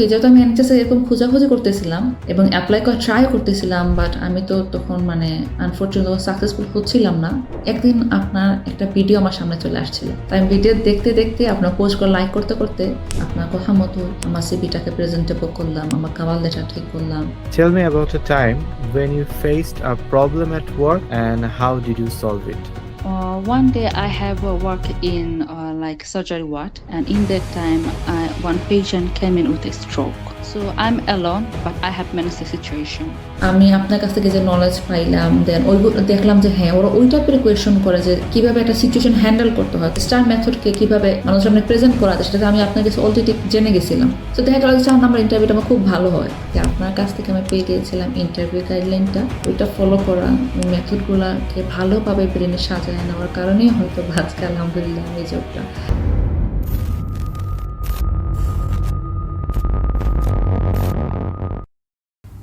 যেহেতু আমি এনএচএস এরকম খোঁজাখুঁজি করতেছিলাম এবং অ্যাপ্লাই করা ট্রাই করতেছিলাম বাট আমি তো তখন মানে আনফর্চুনেট সাকসেসফুল হচ্ছিলাম না। একদিন আপনার একটা ভিডিও আমার সামনে চলে আসছিল। তাই ভিডিও দেখতে দেখতে আপনার পোস্ট করে লাইক করতে করতে আপনার কথা মতো আমার সিবিটাকে প্রেজেন্টেবল করলাম, আমার কাভার লেটার ঠিক করলাম। Tell me about a time when you faced a problem at work and how did you solve it? Uh, one day I have uh, work in uh, like surgery ward, and in that time, I, one patient came in with a stroke. So I'm alone, but I have managed the situation. আমি আপনার কাছ থেকে যে knowledge পাইলাম দেন ওইগুলো দেখলাম যে হ্যাঁ ওরা ওই টাইপের কোয়েশন করে যে কীভাবে একটা সিচুয়েশন হ্যান্ডেল করতে হয় স্টার মেথডকে কীভাবে মানুষের সামনে প্রেজেন্ট করা যায় সেটা আমি আপনার কাছে অলরেডি জেনে গেছিলাম। তো দেখা গেল চার নাম্বার ইন্টারভিউটা আমার খুব ভালো হয়। যে আপনার কাছ থেকে আমি পেয়ে গিয়েছিলাম ইন্টারভিউ গাইডলাইনটা ওইটা ফলো করা ওই মেথডগুলোকে ভালোভাবে ব্রেনে সাজায় নেওয়ার কারণেই হয়তো আজকে আলহামদুলিল্লাহ আমি জবটা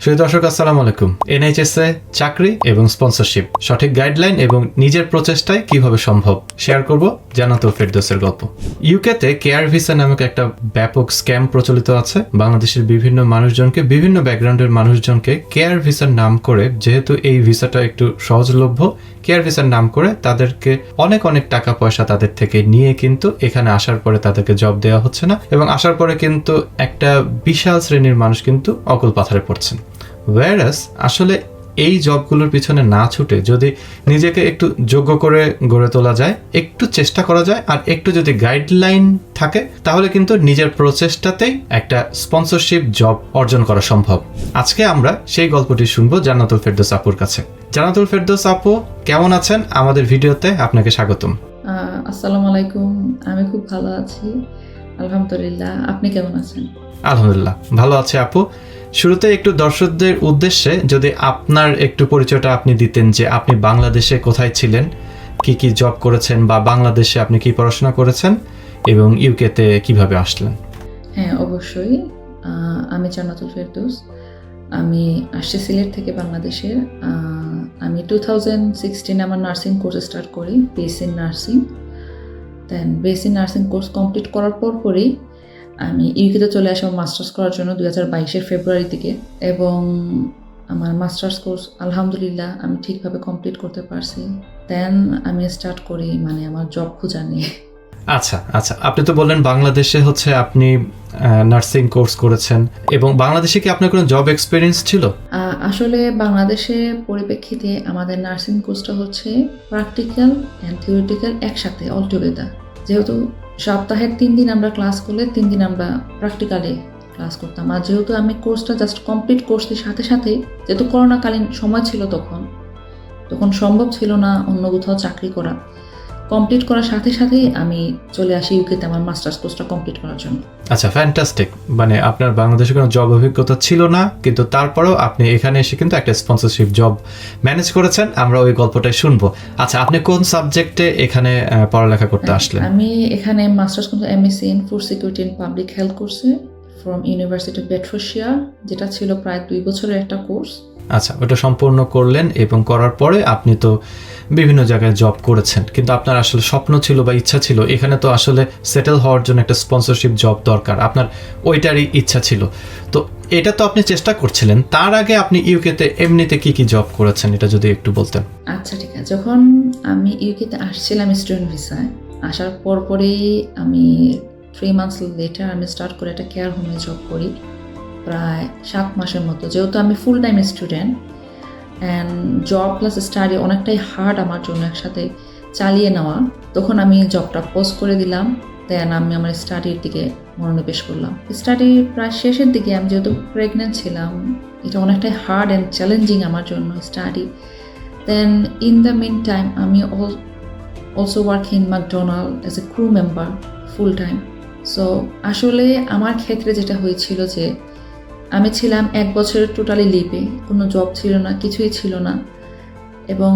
সুপ্রিয় দর্শক, আসসালামু আলাইকুম। এনএইচএস এ চাকরি এবং স্পন্সরশিপ সঠিক গাইডলাইন এবং নিজের প্রচেষ্টায় কীভাবে সম্ভব? শেয়ার করব জানাতো ফেরদোসের গল্প। ইউকেতে কেয়ার ভিসা নামক একটা ব্যাপক স্ক্যাম প্রচলিত আছে। বাংলাদেশের বিভিন্ন মানুষজনকে, বিভিন্ন ব্যাকগ্রাউন্ডের মানুষজনকে কেয়ার ভিসার নাম করে, যেহেতু এই ভিসাটা একটু সহজলভ্য কেয়ার ভিসার নাম করে তাদেরকে অনেক অনেক টাকা পয়সা তাদের থেকে নিয়ে কিন্তু এখানে আসার পরে তাদেরকে জব দেওয়া হচ্ছে না। এবং আসার পরে কিন্তু একটা বিশাল শ্রেণির মানুষ কিন্তু অকল পাথারে পড়ছেন। ওয়ারাস আসলে এই জবগুলোর পিছনে না ছুটে যদি নিজেকে একটু যোগ্য করে গড়ে তোলা যায় একটু চেষ্টা করা যায় আর একটু যদি গাইডলাইন থাকে তাহলে কিন্তু নিজের প্রচেষ্টাতেই একটা স্পন্সরশিপ জব অর্জন করা সম্ভব। আজকে আমরা সেই গল্পটি শুনব জান্নাতুল ফেরদৌস আপুর কাছে। জান্নাতুল ফেরদৌস আপু কেমন আছেন? আমাদের ভিডিওতে আপনাকে স্বাগতম। আসসালামু আলাইকুম। আমি খুব ভালো আছি। আলহামদুলিল্লাহ। আপনি কেমন আছেন? আলহামদুলিল্লাহ। ভালো আছে আপু। শুরুতে একটু দর্শকদের উদ্দেশ্যে যদি আপনার একটু পরিচয়টা আপনি দিতেন যে আপনি বাংলাদেশে কোথায় ছিলেন, কি কি জব করেছেন বা বাংলাদেশে আপনি কি পড়াশোনা করেছেন এবং ইউকেতে কীভাবে আসলেন? হ্যাঁ অবশ্যই। আমি জান্নাতুল ফেরদৌস। আমি আসছি সিলেট থেকে বাংলাদেশের। আমি টু থাউজেন্ড সিক্সটিন আমার নার্সিং কোর্স স্টার্ট করি BSc nursing then BSc nursing course complete করার পর পরেই আমি ইউকেতে চলে আসি আমার মাস্টার্স করার জন্য দু হাজার বাইশের ফেব্রুয়ারি থেকে এবং আমার মাস্টার্স কোর্স আলহামদুলিল্লাহ আমি ঠিকভাবে কমপ্লিট করতে পারছি। দেন আমি স্টার্ট করি মানে আমার জব খোঁজা নিয়ে। আচ্ছা আচ্ছা আপনি তো বললেন বাংলাদেশে হচ্ছে আপনি নার্সিং কোর্স করেছেন। এবং বাংলাদেশে কি আপনার কোনো জব এক্সপিরিয়েন্স ছিল? আসলে বাংলাদেশে পরিপ্রেক্ষিতে আমাদের নার্সিং কোর্সটা হচ্ছে প্র্যাকটিক্যাল অ্যান্ড থিওরিটিক্যাল একসাথে অল টুগেদার যেহেতু সপ্তাহের তিন দিন আমরা ক্লাস করলে তিন দিন আমরা প্র্যাকটিক্যালে ক্লাস করতাম। আর যেহেতু আমি কোর্সটা জাস্ট কমপ্লিট কোর্সের সাথে সাথে যেহেতু করোনাকালীন সময় ছিল তখন তখন সম্ভব ছিল না অন্য কোথাও চাকরি করা। কমপ্লিট করার সাথে সাথেই আমি চলে আসি ইউকেতে আমার মাস্টার্স কোর্সটা কমপ্লিট করার জন্য। আচ্ছা ফ্যান্টাস্টিক মানে আপনার বাংলাদেশে কোনো জব অভিজ্ঞতা ছিল না কিন্তু তারপরেও আপনি এখানে এসে কিন্তু একটা স্পন্সরশিপ জব ম্যানেজ করেছেন আমরা ওই গল্পটাই শুনব। আচ্ছা আপনি কোন সাবজেক্টে এখানে পড়ালেখা করতে আসলেন? আমি এখানে মাস্টার্স করতে MSc in food security and public health কোর্সে ফ্রম ইউনিভার্সিটি অফ বেটফোশিয়া যেটা ছিল প্রায় দুই বছরের একটা কোর্স আচ্ছা ওটা সম্পূর্ণ করলেন এবং করার পরে আপনি তো বিভিন্ন জায়গায় জব করেছেন। কিন্তু আপনার আসলে স্বপ্ন ছিল বা ইচ্ছা ছিল, এখানে তো আসলে সেটেল হওয়ার জন্য একটা স্পন্সরশিপ জব দরকার। আপনার ওইটারই ইচ্ছা ছিল। তো এটা তো আপনি চেষ্টা করছিলেন। তার আগে আপনি ইউকেতে এমনিতে কি কি জব করেছেন? এটা যদি একটু বলতেন। আচ্ছা ঠিক আছে। যখন আমি ইউকেতে আসছিলাম স্টুডেন্ট ভিসায় আসার পর পরেই আমি থ্রি মান্থস লেটার আমি স্টার্ট করে একটা কেয়ার হোমে জব করি। প্রায় সাত মাসের মতো। যেহেতু আমি full time student and job plus study অনেকটাই হার্ড আমার জন্য একসাথে চালিয়ে নেওয়া। তখন আমি জবটা পোস্ট করে দিলাম। দেন আমি আমার স্টাডির দিকে মনোনিবেশ করলাম। স্টাডি প্রায় শেষের দিকে আমি যেহেতু প্রেগনেন্ট ছিলাম, এটা অনেকটাই হার্ড অ্যান্ড চ্যালেঞ্জিং আমার জন্য study then in the mean time আমি also work in McDonald as a crew member full time so আসলে আমার ক্ষেত্রে যেটা হয়েছিল যে আমি ছিলাম এক বছরের টোটালি লিভে কোনো জব ছিল না কিছুই ছিল না। এবং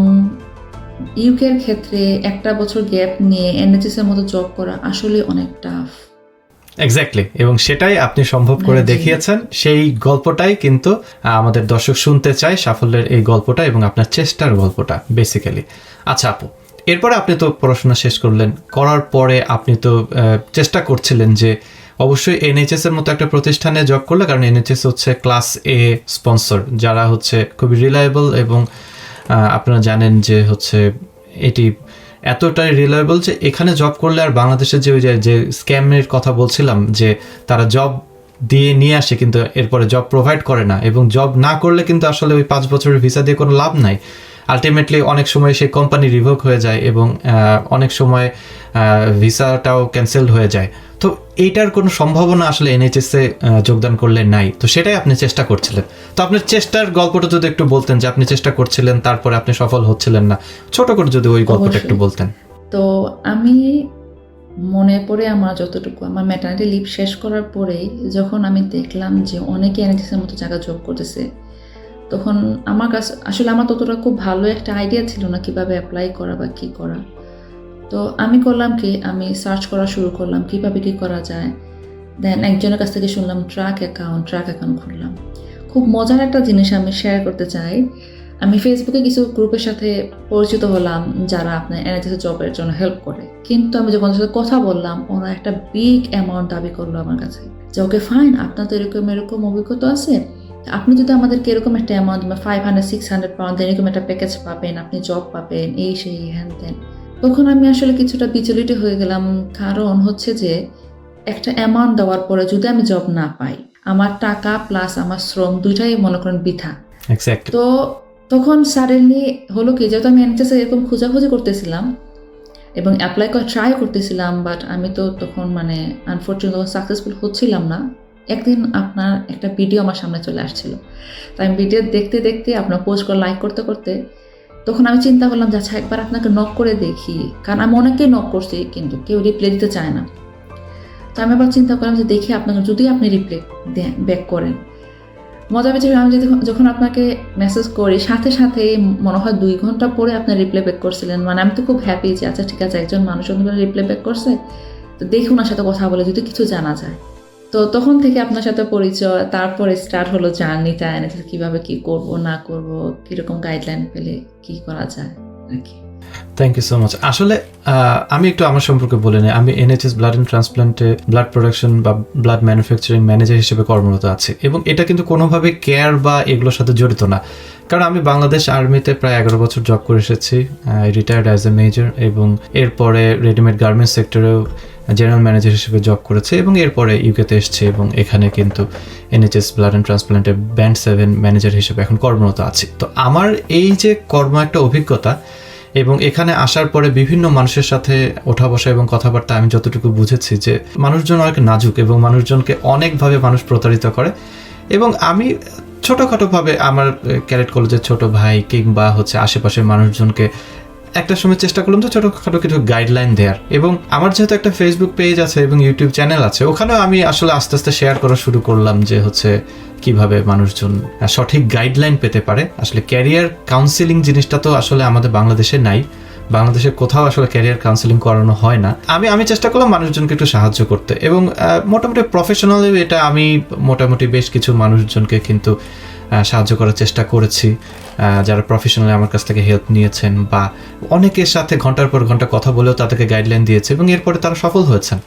ইউকের ক্ষেত্রে একটা বছর গ্যাপ নিয়ে এনএচএস এর মতো জব করা আসলে অনেক টাফ এক্স্যাক্টলি এবং সেটাই আপনি সম্ভব করে দেখিয়েছেন। সেই গল্পটাই কিন্তু আমাদের দর্শক শুনতে চায় সাফল্যের এই গল্পটা এবং আপনার চেষ্টার গল্পটা বেসিক্যালি আচ্ছা আপু এরপরে আপনি তো পড়াশোনা শেষ করলেন। করার পরে আপনি তো চেষ্টা করছিলেন যে অবশ্যই এনএইচএস এর মতো একটা প্রতিষ্ঠানে জব করলে, কারণ এনএইচএস হচ্ছে ক্লাস এ স্পন্সর যারা হচ্ছে খুবই রিলায়েবল এবং আপনারা জানেন যে হচ্ছে এটি এতটাই রিলায়েবল যে এখানে জব করলে আর বাংলাদেশের যে ওই যে- স্ক্যামের কথা বলছিলাম যে তারা জব দিয়ে নিয়ে আসে কিন্তু এরপরে জব প্রোভাইড করে না এবং জব না করলে কিন্তু আসলে ওই পাঁচ বছরের ভিসা দিয়ে কোনো লাভ নাই। আলটিমেটলি অনেক সময় সেই কোম্পানি রিভোক হয়ে যায় এবং অনেক সময় ভিসাটাও ক্যান্সেল হয়ে যায়। তো এইটার কোনো সম্ভাবনা আসলে এনএইচএস যোগদান করলে নাই। তো সেটাই আপনি চেষ্টা করছিলেন। তো আপনার চেষ্টার গল্পটা যদি একটু বলতেন যে আপনি চেষ্টা করছিলেন তারপরে আপনি সফল হচ্ছিলেন না। ছোট করে যদি ওই গল্পটা একটু বলতেন। তো আমি মনে পড়ে আমার যতটুকু আমার ম্যাটার্নিটি লিভ শেষ করার পরেই যখন আমি দেখলাম যে অনেকে এনএচএসের মতো জায়গা জব করতেছে তখন আমার কাছে, আসলে আমার ততটা খুব ভালো একটা আইডিয়া ছিল না কীভাবে অ্যাপ্লাই করা বা কী করা। তো আমি করলাম কি, আমি সার্চ করা শুরু করলাম, কীভাবে কি করা যায়। দেন একজনের কাছ থেকে শুনলাম ট্রাক অ্যাকাউন্ট ট্রাক অ্যাকাউন্ট খুললাম। খুব মজার একটা জিনিস আমি শেয়ার করতে চাই। আমি ফেসবুকে কিছু গ্রুপের সাথে পরিচিত হলাম যারা আপনার এনএচএস জবের জন্য হেল্প করে। কিন্তু আমি যখন সাথে কথা বললাম, ওরা একটা বিগ অ্যামাউন্ট দাবি করল আমার কাছে। যে ওকে ফাইন আপনার তো এরকম এরকম অভিজ্ঞতা আছে আপনি যদি আমাদেরকে এরকম একটা amount five hundred six hundred pound এরকম একটা প্যাকেজ পাবেন আপনি জব পাবেন এই সেই হ্যান ত্যান তখন আমি আসলে কিছুটা বিচলিত হয়ে গেলাম। কারণ হচ্ছে যে একটা অ্যামাউন্ট দেওয়ার পরে যদি আমি জব না পাই আমার টাকা প্লাস আমার শ্রম দুইটাই মনে করেন বৃথা। তো তখন সাডেনলি হলো কি যেহেতু আমি এনএচএস এরকম খোঁজাখুঁজি করতেছিলাম এবং অ্যাপ্লাই করা ট্রাই করতেছিলাম বাট আমি তো তখন মানে আনফর্চুনেট সাকসেসফুল হচ্ছিলাম না। একদিন আপনার একটা ভিডিও আমার সামনে চলে আসছিল। তো আমি ভিডিও দেখতে দেখতে আপনার পোস্ট করে লাইক করতে করতে তখন আমি চিন্তা করলাম যে আচ্ছা একবার আপনাকে নক করে দেখি। কারণ আমি অনেকেই নক করছি, কিন্তু কেউ রিপ্লাই দিতে চায় না। তো আমি আবার চিন্তা করলাম যে, দেখি আপনাকে, যদি আপনি রিপ্লাই দেন ব্যাক করেন। মজা পেয়েছে আমি যদি যখন আপনাকে মেসেজ করি, সাথে সাথে মনে হয় দুই ঘণ্টা পরে আপনি রিপ্লাই ব্যাক করছিলেন। মানে আমি তো খুব হ্যাপি যে আচ্ছা ঠিক আছে, একজন মানুষ রিপ্লাই ব্যাক করছে? তো দেখুন ওনার সাথে কথা বলে যদি কিছু জানা যায়। তো তখন থেকে আপনার সাথে পরিচয়, তারপরে স্টার্ট হলো জার্নিটা এনেছে কীভাবে কি করব, না করব, কীরকম গাইডলাইন পেলে কি করা যায়? আর কি থ্যাংক ইউ সো মাচ আসলে আমি একটু আমার সম্পর্কে বলে নিই। আমি এনএচএস ব্লাড অ্যান্ড ট্রান্সপ্লান্টে ব্লাড প্রোডাকশন বা ব্লাড ম্যানুফ্যাকচারিং ম্যানেজার হিসেবে কর্মরত আছি। এবং এটা কিন্তু কোনোভাবে কেয়ার বা এগুলোর সাথে জড়িত না। কারণ আমি বাংলাদেশ আর্মিতে প্রায় এগারো বছর জব করে এসেছি। রিটায়ার্ড অ্যাজ এ মেজর এবং এরপরে রেডিমেড গার্মেন্টস সেক্টরেও জেনারেল ম্যানেজার হিসেবে জব করেছে এবং এরপরে ইউকেতে এসছে এবং এখানে কিন্তু এনএচএস ব্লাড অ্যান্ড ট্রান্সপ্লান্টে ব্যান্ড সেভেন ম্যানেজার হিসেবে এখন কর্মরত আছে। তো আমার এই যে কর্ম একটা অভিজ্ঞতা এবং এখানে আসার পরে বিভিন্ন মানুষের সাথে ওঠা বসা এবং কথাবার্তা আমি যতটুকু বুঝেছি যে মানুষজন অনেক নাজুক এবং মানুষজনকে অনেকভাবে মানুষ প্রতারিত করে এবং আমি ছোটোখাটোভাবে আমার ক্যারেট কলেজের ছোট ভাই কিংবা হচ্ছে আশেপাশের মানুষজনকে একটা সময় চেষ্টা করলাম যে ছোটোখাটো কিছু গাইডলাইন দেওয়ার এবং আমার যেহেতু একটা ফেসবুক পেজ আছে এবং ইউটিউব চ্যানেল আছে, ওখানেও আমি আসলে আস্তে আস্তে শেয়ার করা শুরু করলাম যে হচ্ছে কীভাবে মানুষজন সঠিক গাইডলাইন পেতে পারে। আসলে ক্যারিয়ার কাউন্সিলিং জিনিসটা তো আসলে আমাদের বাংলাদেশে নাই। বাংলাদেশে কোথাও আসলে ক্যারিয়ার কাউন্সিলিং করানো হয় না। আমি আমি চেষ্টা করলাম মানুষজনকে একটু সাহায্য করতে। এবং মোটামুটি প্রফেশনালি এটা আমি মোটামুটি বেশ কিছু মানুষজনকে কিন্তু সাহায্য করার চেষ্টা করেছি। যারা প্রফেশনালি আমার কাছ থেকে হেল্প নিয়েছেন বা অনেকের সাথে ঘণ্টার পর ঘণ্টা কথা বলেও তাদেরকে গাইডলাইন দিয়েছে এবং এরপরে তারা সফল হয়েছেন।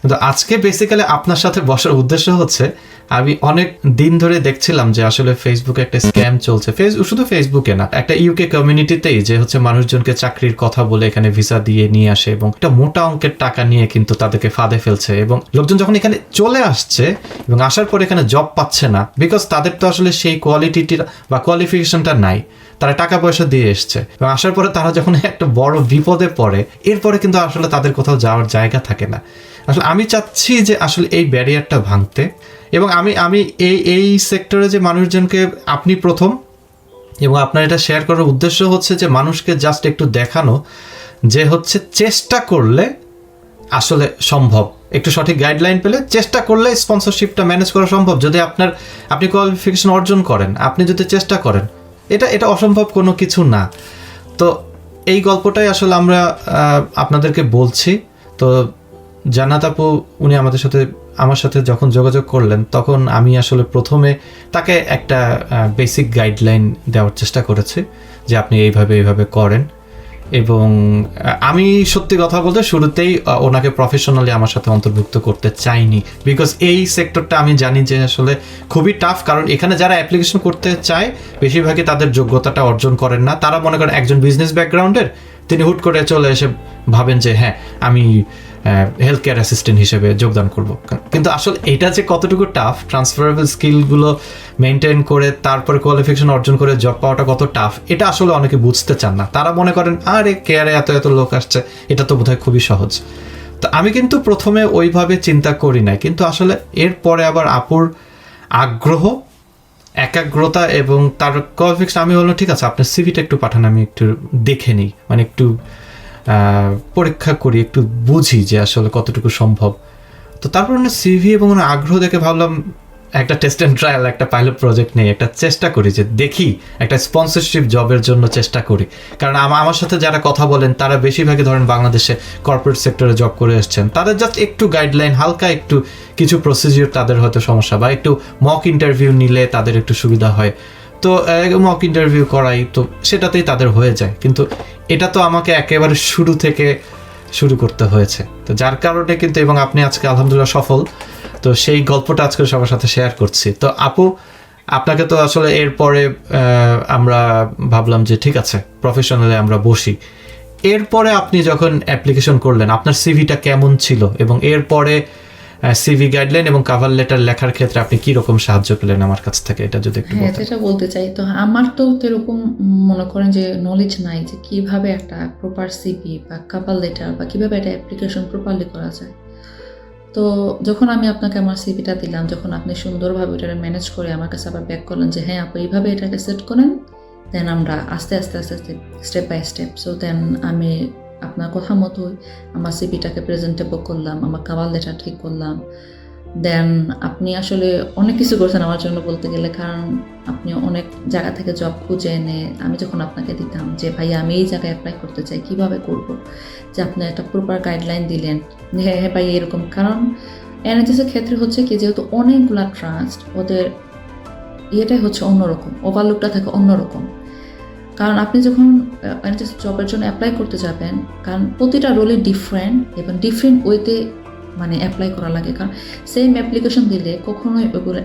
কিন্তু আজকে বেসিক্যালি আপনার সাথে বসার উদ্দেশ্য হচ্ছে আমি অনেক দিন ধরে দেখছিলাম যে আসলে ফেসবুকে একটা স্ক্যাম চলছে। শুধু ফেসবুকে না, একটা ইউকে কমিউনিটিতেই যে হচ্ছে মানুষজনকে চাকরির কথা বলে এখানে ভিসা দিয়ে নিয়ে আসে এবং একটা মোটা অঙ্কের টাকা নিয়ে কিন্তু তাদেরকে ফাঁদে ফেলছে এবং লোকজন যখন এখানে চলে আসছে এবং আসার পর এখানে জব পাচ্ছে না বিকজ তাদের তো আসলে সেই কোয়ালিটিটির বা কোয়ালিফিকেশনটা নাই, তারা টাকা পয়সা দিয়ে এসছে এবং আসার পরে তারা যখন একটা বড় বিপদে পড়ে, এরপরে কিন্তু আসলে তাদের কোথাও যাওয়ার জায়গা থাকে না। আসলে আমি চাচ্ছি যে আসলে এই ব্যারিয়ারটা ভাঙতে এবং আমি আমি এই এই সেক্টরে যে মানুষজনকে আপনি প্রথম এবং আপনার এটা শেয়ার করার উদ্দেশ্য হচ্ছে যে মানুষকে জাস্ট একটু দেখানো যে হচ্ছে চেষ্টা করলে আসলে সম্ভব। একটু সঠিক গাইডলাইন পেলে চেষ্টা করলে স্পন্সরশিপটা ম্যানেজ করা সম্ভব। যদি আপনার, আপনি কোয়ালিফিকেশন অর্জন করেন, আপনি যদি চেষ্টা করেন, এটা এটা অসম্ভব কোনো কিছু না। তো এই গল্পটাই আসলে আমরা আপনাদেরকে বলছি। তো জান্নাত আপু, উনি আমাদের সাথে, আমার সাথে যখন যোগাযোগ করলেন, তখন আমি আসলে প্রথমে তাকে একটা বেসিক গাইডলাইন দেওয়ার চেষ্টা করেছি যে আপনি এইভাবে এইভাবে করেন। এবং আমি সত্যি কথা বলতে শুরুতেই ওনাকে প্রফেশনালি আমার সাথে অন্তর্ভুক্ত করতে চাইনি। বিকজ এই সেক্টরটা আমি জানি যে আসলে খুবই টাফ কারণ এখানে যারা অ্যাপ্লিকেশন করতে চায়, বেশিরভাগই তাদের যোগ্যতাটা অর্জন করেন না। তারা মনে করেন একজন বিজনেস ব্যাকগ্রাউন্ডের তিনি হুট করে চলে এসে ভাবেন যে হ্যাঁ আমি হেলথ কেয়ার অ্যাসিস্ট্যান্ট হিসেবে যোগদান করব। কিন্তু আসলে এটা যে কতটুকু টাফ ট্রান্সফারেবল স্কিলগুলো মেনটেন করে, তারপরে কোয়ালিফিকেশন অর্জন করে জব পাওয়াটা কত টাফ এটা আসলে অনেকে বুঝতে চান না। তারা মনে করেন, আরে কেয়ারে এত এত লোক আসছে। এটা তো বোধহয় খুবই সহজ। তো আমি কিন্তু প্রথমে ওইভাবে চিন্তা করি নাই। কিন্তু আসলে এরপরে আবার আপুর আগ্রহ, একাগ্রতা এবং তার কোয়ালিফিকেশন আমি বললাম, ঠিক আছে, আপনার সিভিটা একটু পাঠান, আমি একটু দেখে নিই। মানে একটু পরীক্ষা করি, একটু বুঝি যে আসলে কতটুকু সম্ভব। তো তারপর ওনার সিভি এবং ওনার আগ্রহ দেখে ভাবলাম একটা টেস্ট অ্যান্ড ট্রায়াল একটা পাইলট প্রজেক্ট নেই। একটা চেষ্টা করি যে দেখি, একটা স্পন্সরশিপ জবের জন্য চেষ্টা করি। কারণ আমা- আমার সাথে যারা কথা বলেন, তারা বেশিরভাগই ধরেন বাংলাদেশে কর্পোরেট সেক্টরে জব করে এসছেন তাদের জাস্ট একটু গাইডলাইন হালকা একটু কিছু প্রসিজিওর তাদের হয়তো সমস্যা বা একটু মক ইন্টারভিউ নিলে তাদের একটু সুবিধা হয়। তো মক ইন্টারভিউ করাই, তো সেটাতেই তাদের হয়ে যায়। কিন্তু এটা তো আমাকে একেবারে শুরু থেকে শুরু করতে হয়েছে। তো যার কারণে কিন্তু, এবং আপনি আজকে আলহামদুলিল্লাহ সফল, তো সেই গল্পটা আজকে সবার সাথে শেয়ার করছি। তো আপু, আপনাকে তো আসলে এরপরে আমরা ভাবলাম যে ঠিক আছে প্রফেশনালি আমরা বসি। এরপরে আপনি যখন অ্যাপ্লিকেশন করলেন, আপনার সিভিটা কেমন ছিল? এবং এরপরে সিভি গাইডলাইন এবং কাভার লেটার লেখার ক্ষেত্রে আপনি কি রকম সাহায্য পেলেন আমার কাছ থেকে? এটা যদি একটু হ্যাঁ বলতেন। যেটা বলতে চাই তো আমার তো এরকম মনে করেন যে নলেজ নাই যে কীভাবে একটা প্রপার সিপি বা কাপাল লেটার বা কীভাবে একটা অ্যাপ্লিকেশন প্রপারলি করা যায়। তো যখন আমি আপনাকে আমার সিপিটা দিলাম যখন আপনি সুন্দরভাবে ওটা ম্যানেজ করে আমার কাছে আবার ব্যাক করলেন যে হ্যাঁ আপু এইভাবে এটাকে সেট করেন দেন আমরা আস্তে আস্তে আস্তে আস্তে step by step so then আমি আপনার কথা মতোই আমার সিপিটাকে প্রেজেন্টেবল করলাম, আমার কাবাল লেটার ঠিক করলাম। দেন আপনি আসলে অনেক কিছু করছেন আমার জন্য বলতে গেলে, কারণ আপনি অনেক জায়গা থেকে জব খুঁজে এনে আমি যখন আপনাকে দিতাম যে ভাই আমি এই জায়গায় অ্যাপ্লাই করতে চাই, কীভাবে করব? যে, আপনি একটা প্রপার গাইডলাইন দিলেন। হ্যাঁ হ্যাঁ ভাই, এরকম। কারণ এনএচএস এর ক্ষেত্রে হচ্ছে কি, যেহেতু অনেকগুলা ট্রাস্ট ওদের ইয়েটাই হচ্ছে অন্যরকম ওভারলুকটা থাকে অন্যরকম। কারণ আপনি যখন এনএচএস জবের জন্য অ্যাপ্লাই করতে যাবেন, কারণ প্রতিটা রোলে ডিফারেন্ট এবং ডিফারেন্ট ওয়েতে মানে অ্যাপ্লাই করা লাগে। কারণ সেম অ্যাপ্লিকেশন দিলে কখনোই ওগুলো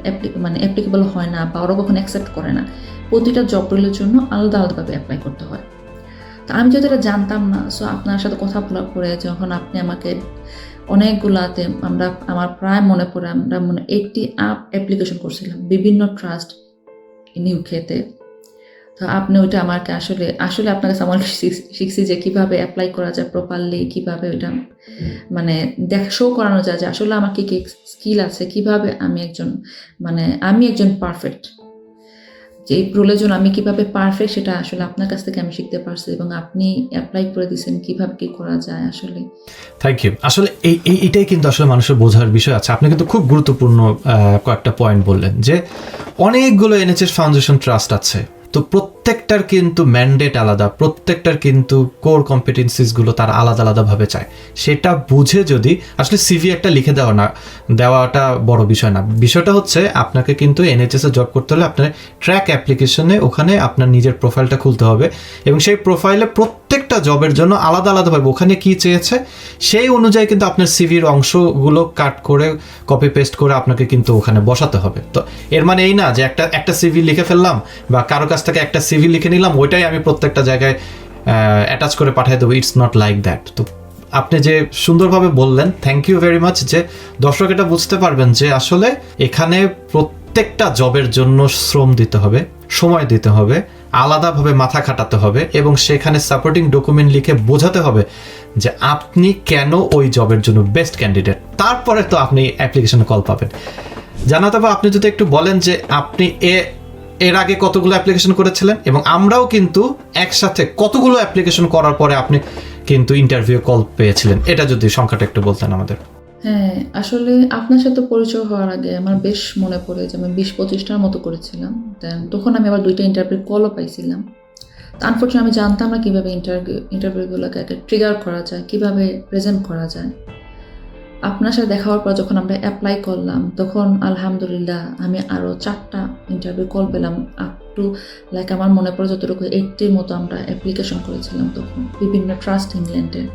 মানে অ্যাপ্লিকেবল হয় না বা ওরা কখনো অ্যাকসেপ্ট করে না। প্রতিটা জব রোলের জন্য আলাদা আলাদাভাবে অ্যাপ্লাই করতে হয়। তো আমি যদি এটা জানতাম না সো আপনার সাথে কথা বলার পরে যখন আপনি আমাকে অনেকগুলাতে আমরা, আমার প্রায় মনে পড়ে, আমরা মনে এইটটি আপ অ্যাপ্লিকেশন করছিলাম, বিভিন্ন ট্রাস্ট ইন ইউকেতে তো আপনি ওইটা আমাকে আসলে আসলে আপনার কাছে আমার শিখ- শিখছি যে কীভাবে অ্যাপ্লাই করা যায় প্রপারলি কীভাবে ওইটা মানে দেখ শো করানো যায় যে আসলে আমার কি কি স্কিল আছে, কীভাবে আমি একজন মানে আমি একজন পারফেক্ট যে এই জন্য আমি কীভাবে পারফেক্ট সেটা আসলে আপনার কাছ থেকে আমি শিখতে পারছি এবং আপনি অ্যাপ্লাই করে দিয়েছেন কীভাবে কি করা যায় আসলে। থ্যাংক ইউ আসলে এই, এই- এটাই কিন্তু আসলে মানুষের বোঝার বিষয় আছে। আপনি কিন্তু খুব গুরুত্বপূর্ণ কয়েকটা পয়েন্ট বললেন যে অনেকগুলো এনএচএস ফাউন্ডেশন ট্রাস্ট আছে। তো প্রত্যেকটার কিন্তু ম্যান্ডেট আলাদা, প্রত্যেকটার কিন্তু কোর কম্পিটেন্সিসগুলো তার আলাদা আলাদাভাবে চায়। সেটা বুঝে যদি, আসলে সিভি একটা লিখে দেওয়া না, দেওয়াটা বড় বিষয় না। বিষয়টা হচ্ছে আপনাকে কিন্তু এনএচএসে জব করতে হলে আপনার ট্র্যাক অ্যাপ্লিকেশনে ওখানে আপনার নিজের প্রোফাইলটা খুলতে হবে এবং সেই প্রোফাইলে প্রত্যেকটা জবের জন্য আলাদা আলাদাভাবে ওখানে কি চেয়েছে, সেই অনুযায়ী কিন্তু আপনার সিভির অংশগুলো কাট করে কপি পেস্ট করে আপনাকে কিন্তু ওখানে বসাতে হবে। তো এর মানে এই না যে একটা একটা সিভি লিখে ফেললাম বা কারও কাছ থেকে একটা সিভি লিখে নিলাম, ওইটাই আমি প্রত্যেকটা জায়গায় অ্যাটাচ করে পাঠিয়ে দেবো। ইটস নট লাইক দ্যাট তো আপনি যে সুন্দরভাবে বললেন থ্যাংক ইউ ভেরি মাচ যে দর্শক এটা বুঝতে পারবেন যে আসলে এখানে প্রত্যেকটা জবের জন্য শ্রম দিতে হবে, সময় দিতে হবে আলাদাভাবে মাথা খাটাতে হবে এবং সেখানে সাপোর্টিং ডকুমেন্ট লিখে বোঝাতে হবে যে আপনি কেন ওই জবের জন্য বেস্ট ক্যান্ডিডেট তারপরে তো আপনি অ্যাপ্লিকেশনে কল পাবেন। জানাতে হবে আপনি যদি একটু বলেন যে আপনি এ, এর আগে কতগুলো অ্যাপ্লিকেশন করেছিলেন এবং আমরাও কিন্তু একসাথে কতগুলো অ্যাপ্লিকেশন করার পরে আপনি কিন্তু ইন্টারভিউ কল পেয়েছিলেন। এটা যদি সংখ্যাটা একটু বলতেন আমাদের। হ্যাঁ আসলে আপনার সাথে পরিচয় হওয়ার আগে আমার বেশ মনে পড়ে যে আমি বিশ পঁচিশটার মতো করেছিলাম। দেন তখন আমি আবার দুইটা ইন্টারভিউ কলও পাইছিলাম। আনফর্চুনেট আমি জানতাম না কীভাবে ইন্টারভিউ ইন্টারভিউগুলোকে একটা ট্রিগার করা যায়, কীভাবে প্রেজেন্ট করা যায়। আপনার সাথে দেখা হওয়ার পর যখন আমরা অ্যাপ্লাই করলাম, তখন আলহামদুলিল্লাহ আমি আরও চারটা ইন্টারভিউ কল পেলাম। আপ- টু লাইক আমার মনে পড়ে যতটুকু এইটটির মতো আমরা অ্যাপ্লিকেশন করেছিলাম তখন, বিভিন্ন ট্রাস্ট ইংল্যান্ডের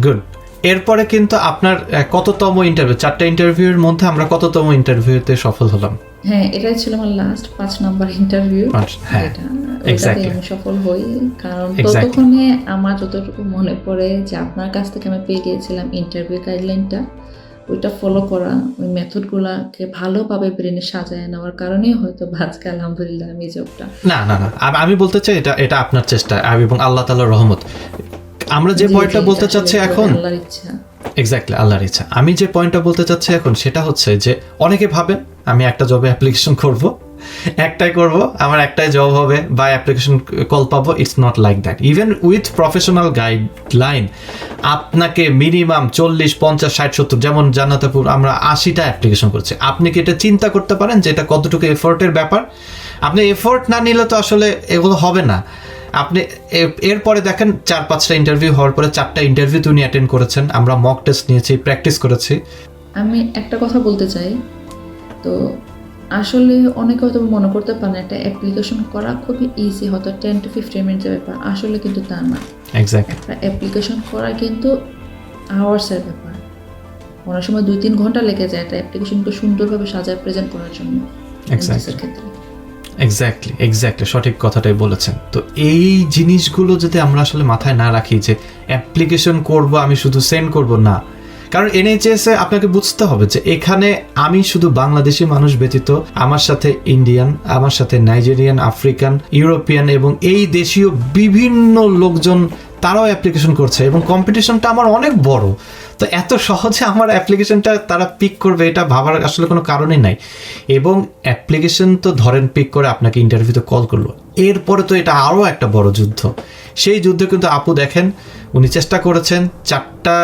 গুড এরপরে কিন্তু আপনার কততম ইন্টারভিউ চারটা ইন্টারভিউর মধ্যে আমরা কততম ইন্টারভিউতে সফল হলাম? হ্যাঁ এটাই ছিল আমার লাস্ট পাঁচ নাম্বার ইন্টারভিউ হ্যাঁ ওইটাতে আমি সফল হই কারণ ততক্ষণে আমার যতটুকু মনে পড়ে যে আপনার কাছ থেকে আমি পেয়ে গিয়েছিলাম ইন্টারভিউ গাইডলাইনটা ওইটা ফলো করা ওই মেথডগুলোকে ভালোভাবে ব্রেনে সাজায় নেওয়ার কারণেই হয়তো আজকে আলহামদুলিল্লাহ আমি জবটা না না না আমি বলতে চাই এটা এটা আপনার চেষ্টা এবং আল্লাহ তাআলার রহমত। আমরা যে পয়েন্টটা বলতে চাচ্ছি এখন এক্স্যাক্টলি আল্লাহর ইচ্ছা। আমি যে পয়েন্টটা বলতে চাচ্ছি এখন সেটা হচ্ছে যে অনেকে ভাবেন আমি একটা জবে অ্যাপ্লিকেশন করব একটাই করব আমার একটাই জব হবে বা অ্যাপ্লিকেশন কল পাবো it's not like that even with professional guideline আপনাকে মিনিমাম চল্লিশ পঞ্চাশ ষাট সত্তর যেমন জান্নাতাপুর আমরা আশিটা অ্যাপ্লিকেশন করছি। আপনি কি এটা চিন্তা করতে পারেন যে এটা কতটুকু এফোর্টের ব্যাপার? আপনি এফোর্ট না নিলে তো আসলে এগুলো হবে না। আপনি এরপরে দেখেন চার পাঁচটা ইন্টারভিউ হওয়ার পরে চারটা ইন্টারভিউ উনি অ্যাটেন্ড করেছেন। আমরা মক টেস্ট নিয়েছি প্র্যাকটিস করেছি। আমি একটা কথা বলতে চাই। তো আসলে অনেকে হয়তো মনে করতে পারেন একটা অ্যাপ্লিকেশন করা খুবই ইজি হয়তো টেন টু ফিফটিন মিনিটের ব্যাপার। আসলে কিন্তু তা না। একটা অ্যাপ্লিকেশন করা কিন্তু আওয়ার্সের ব্যাপার। অনেক সময় দুই তিন ঘণ্টা লেগে যায় একটা অ্যাপ্লিকেশনকে সুন্দরভাবে সাজায় প্রেজেন্ট করার জন্য. ক্ষেত্রে। এক্স্যাক্টলি এক্স্যাক্টলি সঠিক কথাটাই বলেছেন। তো এই জিনিসগুলো যদি আমরা আসলে মাথায় না রাখি যে অ্যাপ্লিকেশন করব, আমি শুধু সেন্ড করব, না। কারণ এনএইচএস এ আপনাকে বুঝতে হবে যে এখানে আমি শুধু বাংলাদেশি মানুষ ব্যতীত আমার সাথে ইন্ডিয়ান আমার সাথে নাইজেরিয়ান আফ্রিকান ইউরোপিয়ান এবং এই দেশীয় বিভিন্ন লোকজন তারাও অ্যাপ্লিকেশন করছে এবং কম্পিটিশনটা আমার অনেক বড়। তো এত সহজে আমার অ্যাপ্লিকেশনটা তারা পিক করবে, এটা ভাবার আসলে কোনো কারণই নাই। এবং অ্যাপ্লিকেশন তো ধরেন পিক করে আপনাকে ইন্টারভিউতে কল করল। এরপরে তো এটা আরও একটা বড় যুদ্ধ। সেই যুদ্ধে কিন্তু আপু দেখেন, উনি চেষ্টা করেছেন, চারটা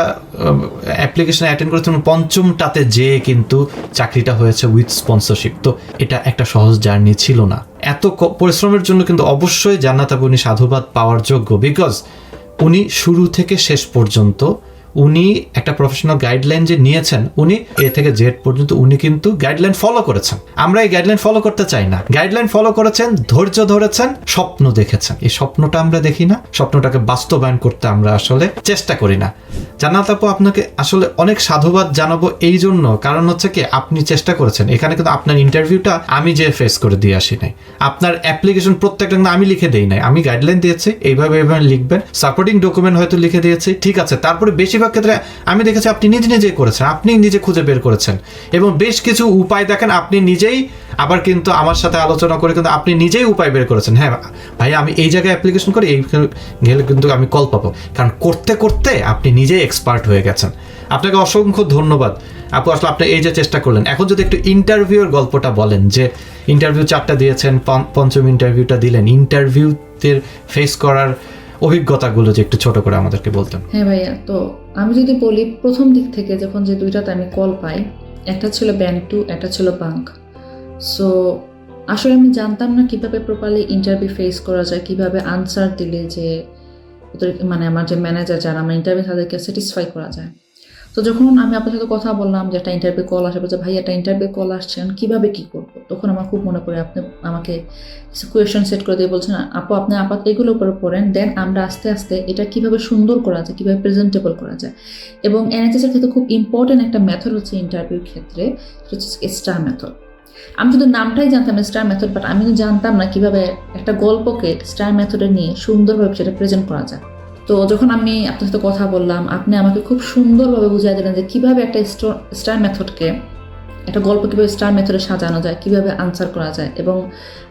অ্যাপ্লিকেশন অ্যাটেন্ড করেছেন পঞ্চমটাতে যেয়ে কিন্তু চাকরিটা হয়েছে উইথ স্পন্সরশিপ তো এটা একটা সহজ জার্নি ছিল না। এত পরিশ্রমের জন্য কিন্তু অবশ্যই জান্নাত আপু উনি সাধুবাদ পাওয়ার যোগ্য বিকজ উনি শুরু থেকে শেষ পর্যন্ত উনি একটা প্রফেশনাল গাইডলাইন যে নিয়েছেন, উনি এ থেকে জেড পর্যন্ত উনি কিন্তু গাইডলাইন ফলো করেছেন। আমরা এই গাইডলাইন ফলো করতে চাই না। গাইডলাইন ফলো করেছেন, ধৈর্য ধরেছেন, স্বপ্ন দেখেছেন। এই স্বপ্নটা আমরা দেখি না, স্বপ্নটাকে বাস্তবায়ন করতে আমরা আসলে চেষ্টা করি না। জান্নাত আপু, আপনাকে আসলে অনেক সাধুবাদ জানাব এই জন্য। কারণ হচ্ছে কি, আপনি চেষ্টা করেছেন। এখানে কিন্তু আপনার ইন্টারভিউটা আমি যে ফেস করে দিয়ে আসি নাই। আপনার অ্যাপ্লিকেশন প্রত্যেকটা আমি লিখে দেই নাই। আমি গাইডলাইন দিয়েছি, এইভাবে এইভাবে লিখবেন। সাপোর্টিং ডকুমেন্ট হয়তো লিখে দিয়েছি, ঠিক আছে। তারপরে বেশিরভাগ ক্ষেত্রে আমি দেখেছি আপনি নিজে নিজেই করেছেন, আপনি নিজে খুঁজে বের করেছেন। এবং বেশ কিছু উপায় দেখেন, আপনি নিজেই আবার কিন্তু আমার সাথে আলোচনা করে কিন্তু আপনি নিজেই উপায় বের করেছেন। হ্যাঁ ভাই, আমি এই জায়গায় অ্যাপ্লিকেশন করি, এই গেলে কিন্তু আমি কল পাবো। কারণ করতে করতে আপনি নিজেই এক্সপার্ট হয়ে গেছেন। আপনাকে অসংখ্য ধন্যবাদ। আপু, আসলে আপনি এই যে চেষ্টা করলেন, এখন যদি একটু ইন্টারভিউর গল্পটা বলেন, যে ইন্টারভিউ চারটা দিয়েছেন পঞ্চ- পঞ্চম ইন্টারভিউটা দিলেন ইন্টারভিউতে ফেস করার অভিজ্ঞতাগুলো যে একটু ছোট করে আমাদেরকে বলতেন। হ্যাঁ ভাইয়া, তো আমি যদি বলি প্রথম দিক থেকে যখন যে দুইটাতে আমি কল পাই, একটা ছিল ব্যাংক টু, একটা ছিল বাঙ্ক সো আসলে আমি জানতাম না কীভাবে প্রপারলি ইন্টারভিউ ফেস করা যায়, কীভাবে আনসার দিলে যে ওদের মানে আমার যে ম্যানেজার যারা আমার ইন্টারভিউ তাদেরকে স্যাটিসফাই করা যায়। তো যখন আমি আপনার সাথে কথা বললাম যে একটা ইন্টারভিউ কল আসে বলছে ভাই একটা ইন্টারভিউ কল আসছেন কীভাবে কী করব? তখন আমার খুব মনে পড়ে, আপনি আমাকে কিছু কোয়েশন সেট করে দিয়ে বলছেন, আপু, আপনি আপাত এগুলোর উপরে পড়েন, দেন আমরা আস্তে আস্তে এটা কীভাবে সুন্দর করা যায়, কীভাবে প্রেজেন্টেবল করা যায়। এবং এনএচএস এর ক্ষেত্রে খুব ইম্পর্টেন্ট একটা মেথড হচ্ছে ইন্টারভিউর ক্ষেত্রে, সেটা হচ্ছে স্টার মেথড আমি শুধু নামটাই জানতাম স্টার মেথড বাট আমি জানতাম না কীভাবে একটা গল্পকে স্টার মেথডে নিয়ে সুন্দরভাবে সেটা প্রেজেন্ট করা যায়। তো যখন আমি আপনার সাথে কথা বললাম, আপনি আমাকে খুব সুন্দরভাবে বুঝিয়ে দিলেন যে কীভাবে একটা স্টার মেথডকে, একটা গল্প কীভাবে স্টার মেথডে সাজানো যায়, কীভাবে আনসার করা যায় এবং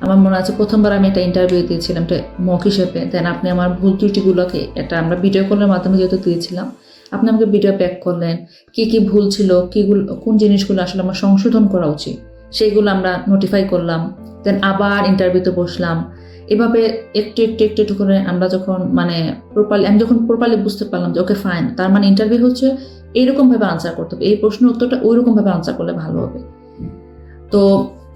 আমার মনে আছে প্রথমবার আমি একটা ইন্টারভিউ দিয়েছিলাম একটা মক হিসেবে দেন আপনি আমার ভুল ত্রুটিগুলোকে এটা আমরা ভিডিও কলের মাধ্যমে যেহেতু দিয়েছিলাম, আপনি আমাকে ভিডিও প্যাক করলেন, কী কী ভুল ছিল কীগুলো কোন জিনিসগুলো আসলে আমার সংশোধন করা উচিত, সেইগুলো আমরা নোটিফাই করলাম দেন আবার ইন্টারভিউতে বসলাম এভাবে একটু একটু একটু একটু করে আমরা যখন মানে প্রপারলি আমি যখন প্রপারলি বুঝতে পারলাম যে ওকে ফাইন তার মানে ইন্টারভিউ হচ্ছে এইরকমভাবে আনসার করতে হবে। এই প্রশ্নের উত্তরটা ওইরকমভাবে আনসার করলে ভালো হবে। তো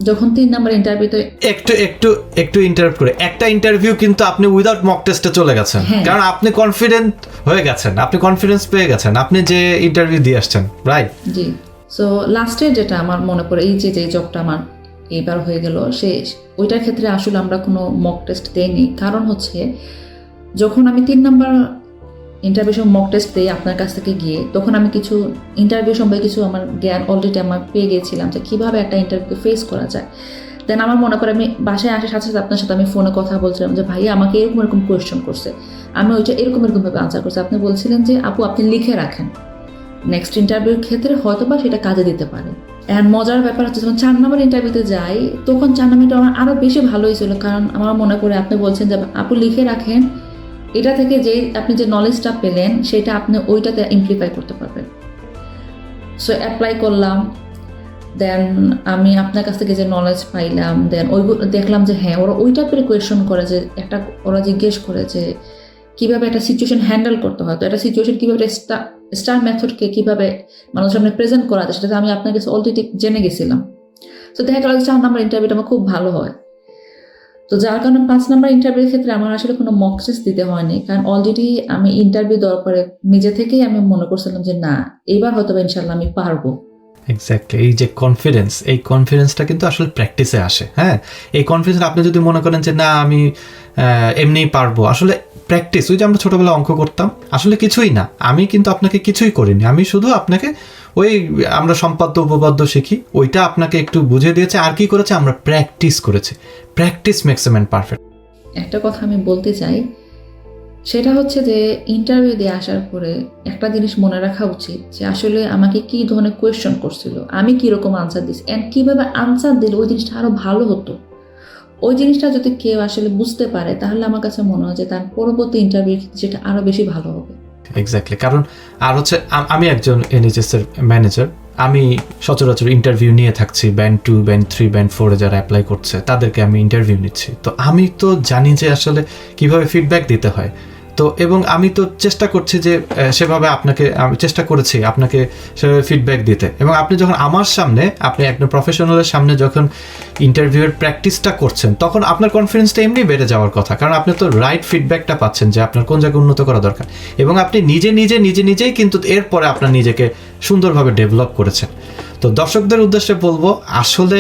যখন তিন নাম্বার ইন্টারভিউতে একটু একটু একটু ইন্টারভিউ করে। একটা ইন্টারভিউ কিন্তু আপনি উইদাউট মক টেস্টে চলে গেছেন। হ্যাঁ। কারণ আপনি কনফিডেন্ট হয়ে গেছেন আপনি কনফিডেন্স পেয়ে গেছেন আপনি যে ইন্টারভিউ দিয়ে আসছেন রাইট জি। সো লাস্টে যেটা আমার মনে পড়ে এই যে যে জবটা আমার এইবার হয়ে গেল শেষ। ওইটার ক্ষেত্রে আসলে আমরা কোনো মক টেস্ট দেইনি। কারণ হচ্ছে, যখন আমি তিন নাম্বার ইন্টারভিউ সময় মক টেস্ট দিই আপনার কাছ থেকে গিয়ে, তখন আমি কিছু ইন্টারভিউ সম্পর্কে কিছু আমার জ্ঞান অলরেডি আমার পেয়ে গিয়েছিলাম যে কীভাবে একটা ইন্টারভিউকে ফেস করা যায়। দেন আমার মনে করে আমি বাসায় আসার সাথে সাথে আপনার সাথে আমি ফোনে কথা বলছিলাম যে ভাই আমাকে এরকম এরকম কোয়েশ্চেন করছে। আমি ওইটা এরকম এরকমভাবে আনসার করছি। আপনি বলছিলেন যে, আপু, আপনি লিখে রাখেন। নেক্সট ইন্টারভিউর ক্ষেত্রে হয়তো বা সেটা কাজে দিতে পারে। অ্যান্ড মজার ব্যাপার হচ্ছে যখন চার নম্বর ইন্টারভিউতে যাই, তখন চার নম্বরটা আমার আরও বেশি ভালো হয়েছিল। কারণ আমার মনে করে আপনি বলছেন যে আপু লিখে রাখেন, এটা থেকে যে আপনি যে নলেজটা পেলেন, সেটা আপনি ওইটাতে ইমপ্লিফাই করতে পারবেন। সো অ্যাপ্লাই করলাম। দেন আমি আপনার কাছ থেকে যে নলেজ পাইলাম দেন ওইগুলো দেখলাম যে হ্যাঁ ওরা ওই টাইপের কোয়েশন করে যে একটা, ওরা জিজ্ঞেস করে যে কীভাবে একটা সিচুয়েশন হ্যান্ডেল করতে হয়। তো একটা সিচুয়েশন কীভাবে স্টার মেথডকে কীভাবে মানুষের সামনে প্রেজেন্ট করা যায় সেটা আমি আপনার কাছে অলরেডি জেনে গেছিলাম। তো দেখা গেল চার নাম্বার ইন্টারভিউটা আমার খুব ভালো হয়। তো যার কারণে পাঁচ নাম্বার ইন্টারভিউর ক্ষেত্রে আমার আসলে কোনো মক টেস্ট দিতে হয়নি, কারণ অলরেডি আমি ইন্টারভিউ দেওয়ার পরে নিজে থেকেই আমি মনে করছিলাম যে না, এইবার হয়তো ইনশাল্লাহ আমি পারব। এক্স্যাক্টলি এই যে কনফিডেন্স এই কনফিডেন্সটা কিন্তু আসলে প্র্যাকটিসে আসে হ্যাঁ? এই কনফিডেন্স আপনি যদি মনে করেন যে না, আমি এমনিই পারব, আসলে প্র্যাকটিস ওই যে আমরা ছোটবেলায় অঙ্ক করতাম, আসলে কিছুই না। আমি কিন্তু আপনাকে কিছুই করিনি। আমি শুধু আপনাকে ওই আমরা সম্পাদ্য, উপপাদ্য শিখি, ওইটা আপনাকে একটু বুঝিয়ে দিয়েছে। আর কি করেছে? আমরা প্র্যাকটিস করেছি। Practice makes a man perfect একটা কথা আমি বলতে চাই, সেটা হচ্ছে যে ইন্টারভিউ দিয়ে আসার পরে একটা জিনিস মনে রাখা উচিত যে আসলে আমাকে কি ধরনের কোয়েশ্চন করছিল, আমি কীরকম আনসার দিচ্ছি অ্যান্ড কীভাবে আনসার দিলে ওই জিনিসটা আরও ভালো হতো। ওই জিনিসটা যদি কেউ আসলে বুঝতে পারে, তাহলে আমার কাছে মনে হয় যে তার পরবর্তী ইন্টারভিউ সেটা আরও বেশি ভালো হবে। এক্স্যাক্টলি কারণ আর হচ্ছে আমি একজন এনএইচএস এর ম্যানেজার আমি সচরাচর ইন্টারভিউ নিয়ে থাকছি band two band three band ফোরে যারা অ্যাপ্লাই করছে, তাদেরকে আমি ইন্টারভিউ নিচ্ছি। তো আমি তো জানি যে আসলে কীভাবে ফিডব্যাক দিতে হয়। তো, এবং আমি তো চেষ্টা করছি যে সেভাবে আপনাকে, আমি চেষ্টা করেছি আপনাকে সেভাবে ফিডব্যাক দিতে। এবং আপনি যখন আমার সামনে, আপনি একজন প্রফেশনালের সামনে যখন ইন্টারভিউয়ের প্র্যাকটিসটা করছেন, তখন আপনার কনফিডেন্সটা এমনি বেড়ে যাওয়ার কথা। কারণ আপনি তো রাইট ফিডব্যাকটা পাচ্ছেন যে আপনার কোন জায়গায় উন্নত করা দরকার। এবং আপনি নিজে নিজে নিজে, নিজেই কিন্তু এরপরে আপনার নিজেকে সুন্দরভাবে ডেভেলপ করেছেন। তো দর্শকদের উদ্দেশ্যে বলব, আসলে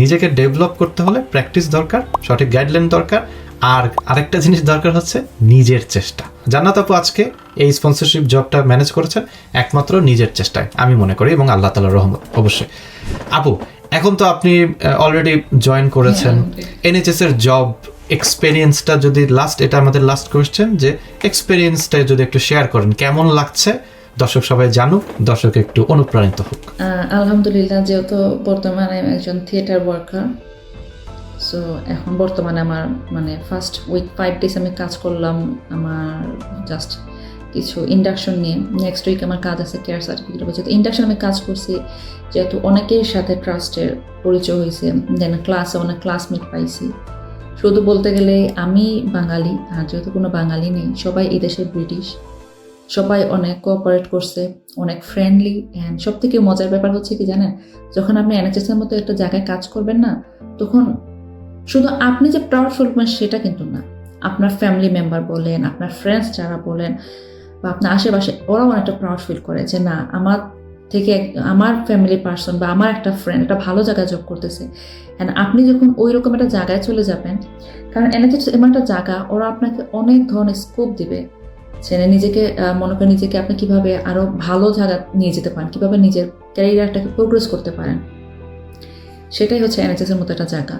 নিজেকে ডেভেলপ করতে হলে প্র্যাকটিস দরকার, সঠিক গাইডলাইন দরকার আর আরেকটা জিনিস দরকার হচ্ছে নিজের চেষ্টা। জান্নাত আপু আজকে এই স্পন্সরশিপ জবটা ম্যানেজ করেছেন একমাত্র নিজের চেষ্টায় আমি মনে করি এবং আল্লাহ তালার রহমত অবশ্যই। আপু এখন তো আপনি অলরেডি জয়েন করেছেন। হ্যাঁ, এনএচএস এর জব এক্সপেরিয়েন্সটা যদি লাস্ট এটা আমাদের লাস্ট কোয়েশ্চেন যে এক্সপেরিয়েন্সটা যদি একটু শেয়ার করেন কেমন লাগছে? দর্শক সবাই জানুক দর্শক একটু অনুপ্রাণিত হোক। আলহামদুলিল্লাহ যেহেতু বর্তমানে একজন থিয়েটার ওয়ার্কার সো এখন বর্তমানে আমার মানে ফার্স্ট উইক ফাইভ ডেজ আমি কাজ করলাম আমার জাস্ট কিছু ইন্ডাকশন নিয়ে। নেক্সট উইক আমার কাজ আছে কেয়ার সার্টিফিকেট বলছে তো ইন্ডাকশন আমি কাজ করছি, যেহেতু অনেকের সাথে ট্রাস্টের পরিচয় হয়েছে দেন ক্লাসে অনেক ক্লাসমেট পাইছি। শুধু বলতে গেলে আমি বাঙালি, আর যেহেতু কোনো বাঙালি নেই, সবাই এই দেশের ব্রিটিশ সবাই অনেক কোঅপারেট করছে, অনেক ফ্রেন্ডলি অ্যান্ড সব থেকে মজার ব্যাপার হচ্ছে কি জানেন? যখন আপনি এনএচএস এর মতো একটা জায়গায় কাজ করবেন না, তখন শুধু আপনি যে প্রাউড ফিল করবেন সেটা কিন্তু না। আপনার ফ্যামিলি মেম্বার বলেন, আপনার ফ্রেন্ডস যারা বলেন, বা আপনার আশেপাশে, ওরাও অনেকটা প্রাউড ফিল করে যে, না, আমার থেকে আমার ফ্যামিলি পার্সন বা আমার একটা ফ্রেন্ড একটা ভালো জায়গায় জব করতেছে। অ্যান্ড আপনি যখন ওই রকম একটা জায়গায় চলে যাবেন, কারণ এনএচএস এমন একটা জায়গা, ওরা আপনাকে অনেক ধরনের স্কোপ দিবে সেটা নিজেকে মনে করেন নিজেকে আপনি কীভাবে আরও ভালো জায়গা নিয়ে যেতে পারেন, কীভাবে নিজের ক্যারিয়ারটাকে প্রোগ্রেস করতে পারেন। সেটাই হচ্ছে এনএচএস এর মতো একটা জায়গা।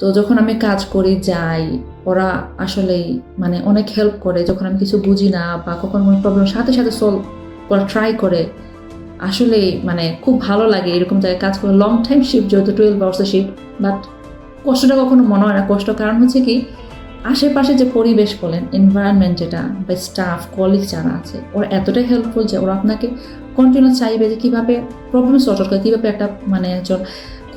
তো যখন আমি কাজ করি, যাই, ওরা আসলেই মানে অনেক হেল্প করে। যখন আমি কিছু বুঝি না বা কখন কোনো প্রবলেম সাথে সাথে সলভ করা ট্রাই করে, আসলেই মানে খুব ভালো লাগে এরকম জায়গায় কাজ করে। লং টাইম শিফট যেহেতু টুয়েলভ আওয়ার্সের শিফট বাট কষ্টটা কখনো মনে হয় না। কষ্ট কারণ হচ্ছে কি, আশেপাশে যে পরিবেশ বলেন এনভায়রনমেন্ট যেটা বা স্টাফ কলিগ যারা আছে, ওরা এতটাই হেল্পফুল যে ওরা আপনাকে কন্টিনিউ চাইবে যে কীভাবে প্রবলেম সলভ করে, কীভাবে একটা মানে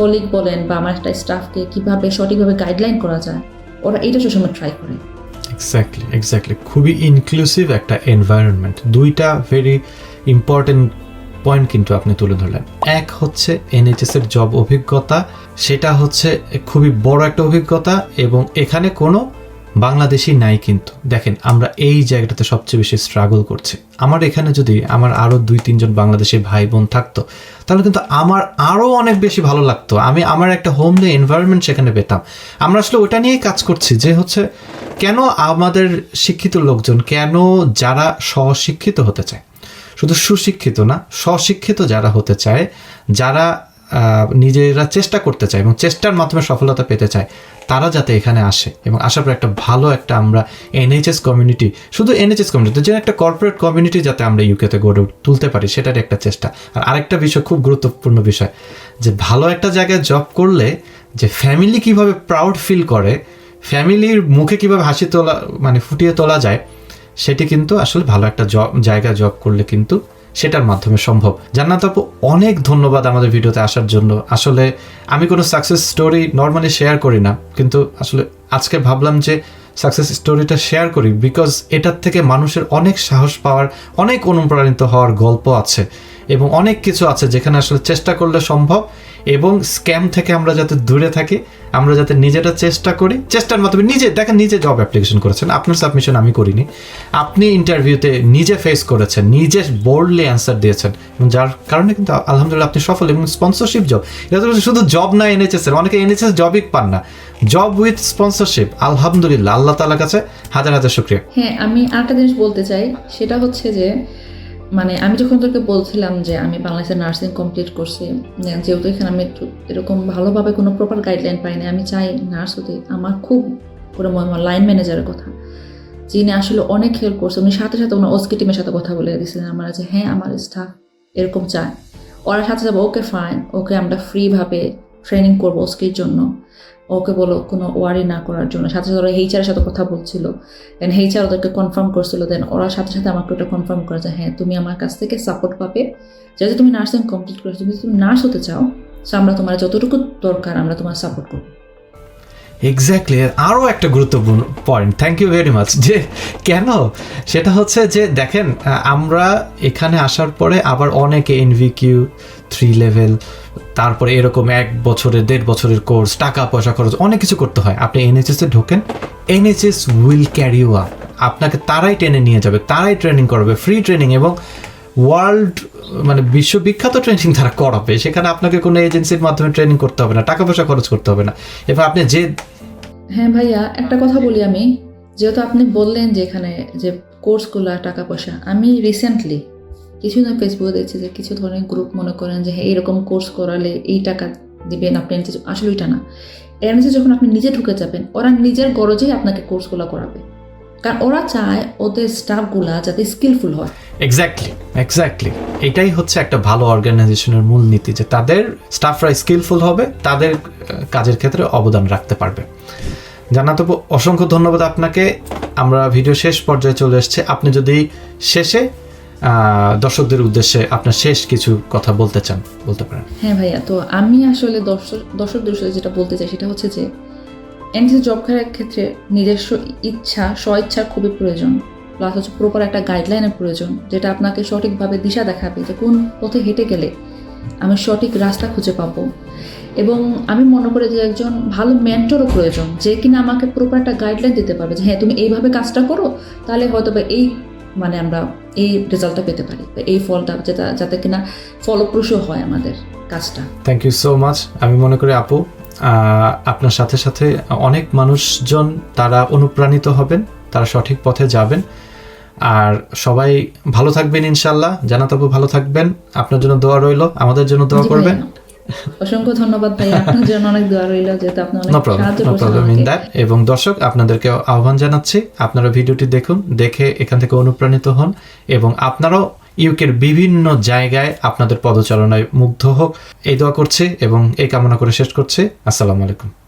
কলিগ বলেন বা আমার একটা স্টাফকে কীভাবে সঠিকভাবে গাইডলাইন করা যায়, ওরা এইটা সবসময় ট্রাই করে। এক্স্যাক্টলি এক্স্যাক্টলি খুবই ইনক্লুসিভ একটা এনভায়রনমেন্ট দুইটা ভেরি ইম্পর্টেন্ট পয়েন্ট কিন্তু আপনি তুলে ধরলেন। এক হচ্ছে এনএইচএস এর জব অভিজ্ঞতা, সেটা হচ্ছে খুবই বড় একটা অভিজ্ঞতা এবং এখানে কোনো বাংলাদেশি নাই কিন্তু। দেখেন, আমরা এই জায়গাটাতে সবচেয়ে বেশি স্ট্রাগল করছি। আমার এখানে যদি আমার আরও দুই তিনজন বাংলাদেশি ভাই বোন থাকতো, তাহলে কিন্তু আমার আরও অনেক বেশি ভালো লাগতো। আমি আমার একটা হোম হোমলি এনভায়রনমেন্ট সেখানে পেতাম। আমরা আসলে ওটা নিয়েই কাজ করছি যে হচ্ছে, কেন আমাদের শিক্ষিত লোকজন, কেন যারা স্বশিক্ষিত হতে চায়? শুধু সুশিক্ষিত না, স্বশিক্ষিত যারা হতে চায়, যারা নিজেরা চেষ্টা করতে চায় এবং চেষ্টার মাধ্যমে সফলতা পেতে চায়, তারা যাতে এখানে আসে এবং আসার পর একটা ভালো একটা আমরা এনএইচএস কমিউনিটি শুধু এনএইচএস কমিউনিটি যে একটা কর্পোরেট কমিউনিটি যাতে আমরা ইউকেতে গড়ে তুলতে পারি সেটার একটা চেষ্টা। আর আরেকটা বিষয়, খুব গুরুত্বপূর্ণ বিষয়, যে ভালো একটা জায়গায় জব করলে যে ফ্যামিলি কীভাবে প্রাউড ফিল করে ফ্যামিলির মুখে কীভাবে হাসি তোলা মানে ফুটিয়ে তোলা যায়, সেটি কিন্তু আসলে ভালো একটা জব জায়গায় জব করলে কিন্তু সেটার মাধ্যমে সম্ভব। জান্নাত আপু, অনেক ধন্যবাদ আমাদের ভিডিওতে আসার জন্য। আসলে আমি কোনো সাকসেস স্টোরি নর্মালি শেয়ার করি না, কিন্তু আসলে আজকে ভাবলাম যে সাকসেস স্টোরিটা শেয়ার করি বিকজ এটার থেকে মানুষের অনেক সাহস পাওয়ার, অনেক অনুপ্রাণিত হওয়ার গল্প আছে এবং অনেক কিছু আছে যেখানে আসলে চেষ্টা করলে সম্ভব। এবং স্ক্যাম থেকে আমরা যাতে দূরে থাকি, আমরা যাতে নিজেরা চেষ্টা করি। চেষ্টার মাধ্যমে নিজে, দেখেন নিজে জব অ্যাপ্লিকেশন করেছেন, আপনার সাবমিশন আমি করিনি। আপনি ইন্টারভিউতে নিজে ফেস করেছেন, নিজে বোল্ডলি অ্যান্সার দিয়েছেন, এবং যার কারণে কিন্তু আলহামদুলিল্লাহ আপনি সফল এবং স্পন্সরশিপ জব এটা তো শুধু জব না এনএচএস এর, অনেকে এনএচএস জবই পান না। জব উইথ স্পন্সরশিপ আলহামদুলিল্লাহ, আল্লাহ তালার কাছে হাজার হাজার শুক্রিয়া। হ্যাঁ আমি আরেকটা জিনিস বলতে চাই, সেটা হচ্ছে যে মানে আমি যখন তোকে বলছিলাম যে আমি বাংলাদেশে নার্সিং কমপ্লিট করছি যেহেতু এখানে আমি একটু এরকম ভালোভাবে কোনো প্রপার গাইডলাইন পাইনি, আমি চাই নার্স হতে আমার খুব পুরো হয় লাইন ম্যানেজারের কথা। যিনি আসলে অনেক হেল্প করছে, উনি সাথে সাথে ওনার ওসকি টিমের সাথে কথা বলে দিয়েছিলেন আমার যে হ্যাঁ আমার স্টাফ এরকম চায়। ওরা সাথে সাথে ওকে ফাইন ওকে আমরা ফ্রিভাবে ট্রেনিং করব ওসকির জন্য। ওকে বলো, কোনো ওয়ারি না করার জন্য। সাথে সাথে ওরা এইচআরের সাথে কথা বলছিল। দেন এইচআর ওদেরকে কনফার্ম করছিল। দেন ওরা সাথে সাথে আমাকে ওটা কনফার্ম করে যে হ্যাঁ তুমি আমার কাছ থেকে সাপোর্ট পাবে। যেহেতু তুমি নার্সিং কমপ্লিট করেছ, তুমি তুমি নার্স হতে চাও সো আমরা তোমার যতটুকু দরকার, আমরা তোমার সাপোর্ট করব। এক্স্যাক্টলি আরও একটা গুরুত্বপূর্ণ point thank you very much যে কেন? সেটা হচ্ছে যে, দেখেন আমরা এখানে আসার পরে আবার অনেকে এনভিকিউ থ্রি লেভেল তারপরে এরকম এক বছরের, দেড় বছরের কোর্স টাকা, পয়সা, খরচ, অনেক কিছু করতে হয়। আপনি এনএচএসে ঢোকেন NHS will carry you up আপনাকে তারাই টেনে নিয়ে যাবে, তারাই ট্রেনিং করবে ফ্রি ট্রেনিং এবং ওয়ার্ল্ড মানে বিশ্ববিখ্যাত ট্রেনিং তারা করাবে। সেখানে আপনাকে কোনো এজেন্সির মাধ্যমে ট্রেনিং করতে হবে না, টাকা, পয়সা, খরচ করতে হবে না। এবার আপনি যে হ্যাঁ ভাইয়া, একটা কথা বলি আমি। যেহেতু আপনি বললেন যে এখানে যে কোর্সগুলো টাকা, পয়সা, আমি রিসেন্টলি কিছুদিন ফেসবুকে দেখছি যে কিছু ধরনের গ্রুপ মনে করেন যে হ্যাঁ এরকম কোর্স করালে এই টাকা দিবেন আপনি। NCC আসলে ওইটা না। এনসি যখন আপনি নিজে ঢুকে যাবেন ওরা নিজের গরজেই আপনাকে কোর্সগুলো করাবে। কারণ ওরা চায় ওদের স্টাফগুলা যাতে স্কিলফুল হয়। এক্স্যাক্টলি এক্স্যাক্টলি এটাই হচ্ছে একটা ভালো অর্গানাইজেশনের মূলনীতি যে তাদের স্টাফরা স্কিলফুল হবে তাদের কাজের ক্ষেত্রে অবদান রাখতে পারবে। জানাত আপু, অসংখ্য ধন্যবাদ আপনাকে। আমরা ভিডিও শেষ পর্যায়ে চলে এসেছে। আপনি যদি শেষে দর্শকদের উদ্দেশ্যে আপনার শেষ কিছু কথা বলতে চান, বলতে পারেন। হ্যাঁ ভাইয়া, তো আমি আসলে দর্শক, দর্শকদের সাথে যেটা বলতে চাই সেটা হচ্ছে যে এনসি জব করার ক্ষেত্রে নিজস্ব ইচ্ছা স্ব ইচ্ছার খুবই প্রয়োজন। প্লাস হচ্ছে প্রপার একটা গাইডলাইনের প্রয়োজন, যেটা আপনাকে সঠিকভাবে দিশা দেখাবে যে কোন পথে হেঁটে গেলে আমি সঠিক রাস্তা খুঁজে পাবো। এবং আমি মনে করি যে একজন ভালো মেন্টরও প্রয়োজন, যে কিনা আমাকে প্রপার একটা গাইডলাইন দিতে পারবে যে হ্যাঁ তুমি এইভাবে কাজটা করো, তাহলে হয়তো বা এই মানে আমরা এই রেজাল্টটা পেতে পারি। এই ফলটা যেটা যাতে কিনা ফলপ্রসূ হয় আমাদের কাজটা। থ্যাংক ইউ সো মাচ আমি মনে করি আপু আহ, আপনার সাথে সাথে অনেক মানুষজন তারা অনুপ্রাণিত হবেন তারা সঠিক পথে যাবেন। আর সবাই ভালো থাকবেন ইনশাল্লাহ। জানাত আপু ভালো থাকবেন। আপনার জন্য দোয়া রইল। আমাদের জন্য দোয়া করবেন। অসংখ্য ধন্যবাদ ভাই আপনার জন্য অনেক দোয়া রইল যেহেতু আপনি অনেক সাহায্য করছেন এবং দর্শক আপনাদেরকে আহ্বান জানাচ্ছি আপনারা ভিডিওটি দেখুন দেখে এখান থেকে অনুপ্রাণিত হন এবং আপনারাও ইউকের বিভিন্ন জায়গায় আপনাদের পদচারণায় মুগ্ধ হোক। এই দোয়া করছে এবং এই কামনা করে শেষ করছে। আসসালামু আলাইকুম।